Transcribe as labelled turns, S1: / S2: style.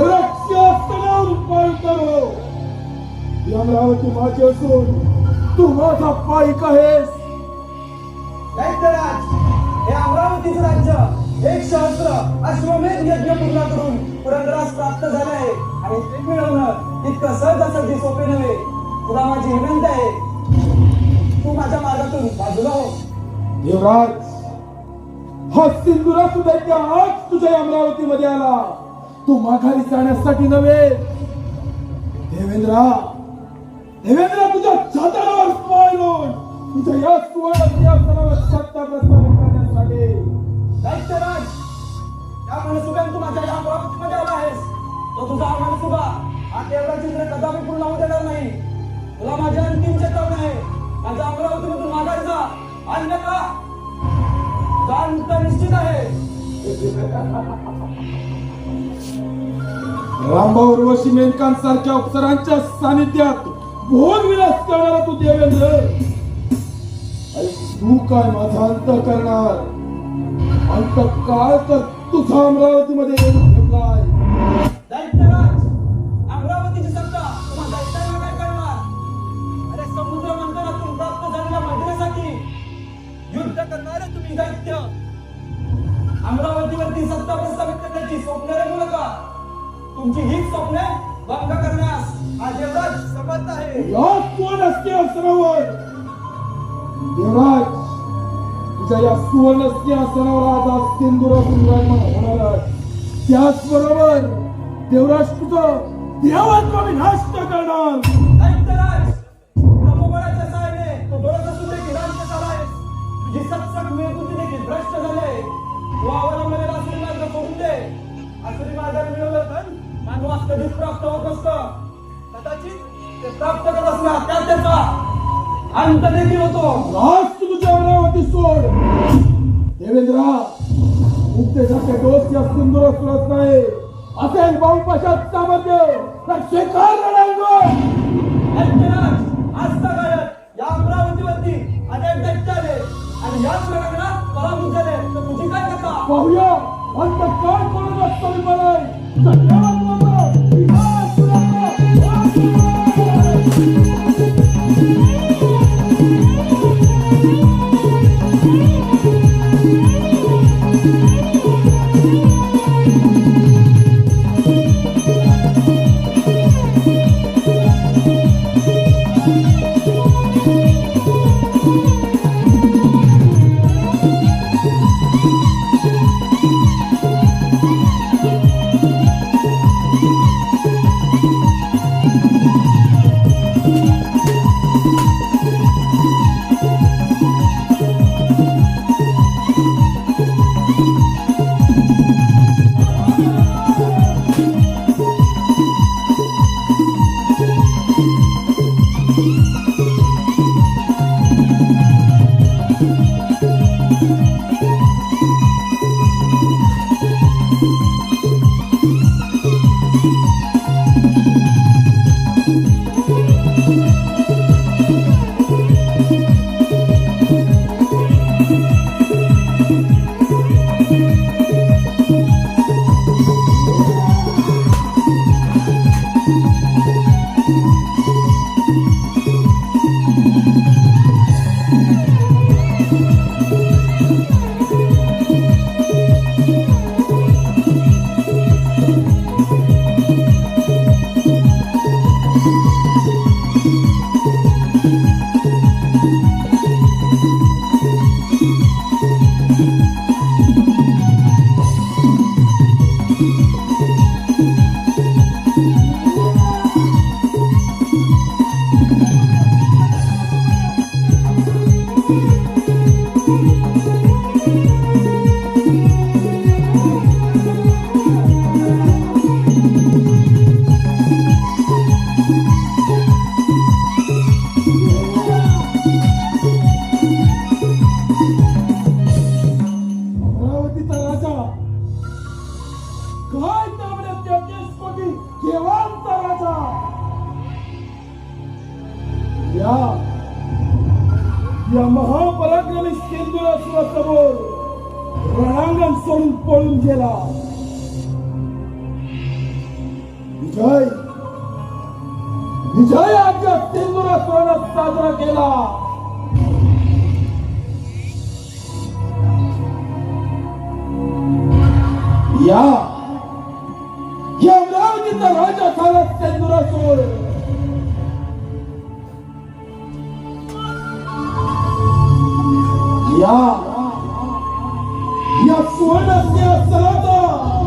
S1: साक्षी असताना रूपांतर हो ही अमरावती माझी असून तू माझा पाईक आहेस.
S2: दैत्यराज हे अमरावतीचं राज्य एक सहस्र अश्वमेध यज्ञ पूर्ण करून पुरंदरास प्राप्त झाले आहे आणि ते मिळवणं इतकं सहजासहजी सोपे नव्हे तुला माझी विनंती आहे. तू माझ्या मार्गातून बाजूला हो.
S1: देवराज हा सिंधुरा सुद्धा इतक्या आज तुझ्या अमरावतीमध्ये आला. तू माघारी जाण्यासाठी नव्हे. देवेंद्रा देवेंद्रा तुझ्या छातावर पाळून तुझ्या या सुवर्ण सिंहासनावर सत्ता प्रस्थापित करण्यासाठी.
S2: दैत्यराज या मनसुब्यान तू माझ्या या अमरावतीमध्ये आला आहेस. तो तुझा हा मनसुबा. हा तेवढा चित्र कदापि पूर्ण होऊ देणार नाही. तुला माझी अंतिम चेतावणी आहे. माझ्या अमरावतीमधून माघारी जा. अन्यथा जाणता निश्चित आहे.
S1: रामभाऊ उर्वशी मेनकांसारख्या अप्सरांच्या सानिध्यात भोग विलास करणारा तू देवेंद्र. तू काय माझा अंत करणार अंत काळ तर तुझा अमरावतीमध्ये
S2: तुमची हीच स्वप्ने भंग करण्यास हा देवराज समर्थ आहे.
S1: याच कोण असते असरावर देवराज तुझ्या या सुवर्ण सिंहासनावर आज सिंदूर विराजमान होणार. आहे त्याचबरोबर देवराज तुझं देवात्मा विनाश करणार.
S2: भ्रष्ट झाले. तू अवलंबलेला असलेला मार्ग सोडून दे. असली मिळवलं तर मानवास कधीच प्राप्त होत असतं. कदाचित ते प्राप्त करत असला त्यात त्याचा? अंत देखील होतो.
S1: आज तुझ्या अमरावती सोड. देवेंद्रा मुक्तेसाठी डोस या सिंदूर सुरत नाही. असेल बाहुपाशात सामर्थ्य. तर शेखर रणांगण
S2: आज काळात या अमरावतीवरती अनेक दैत्य आले. आणि याच रणांगणात पराभूत झाले. तर तुझी काय कथा?
S1: पाहूया. अंत काय करून असतो मी मलाई you. अमरावतीचा या. या महापराक्रमी समोर रणांगण सोडून पळून गेला. विजय. विजय आजच्या सिंदुरासोबत साजरा केला. या. या अमरावतीचा राजा झाला सिंदुरासोड या. या सुवर्ण असलेल्या सणाचा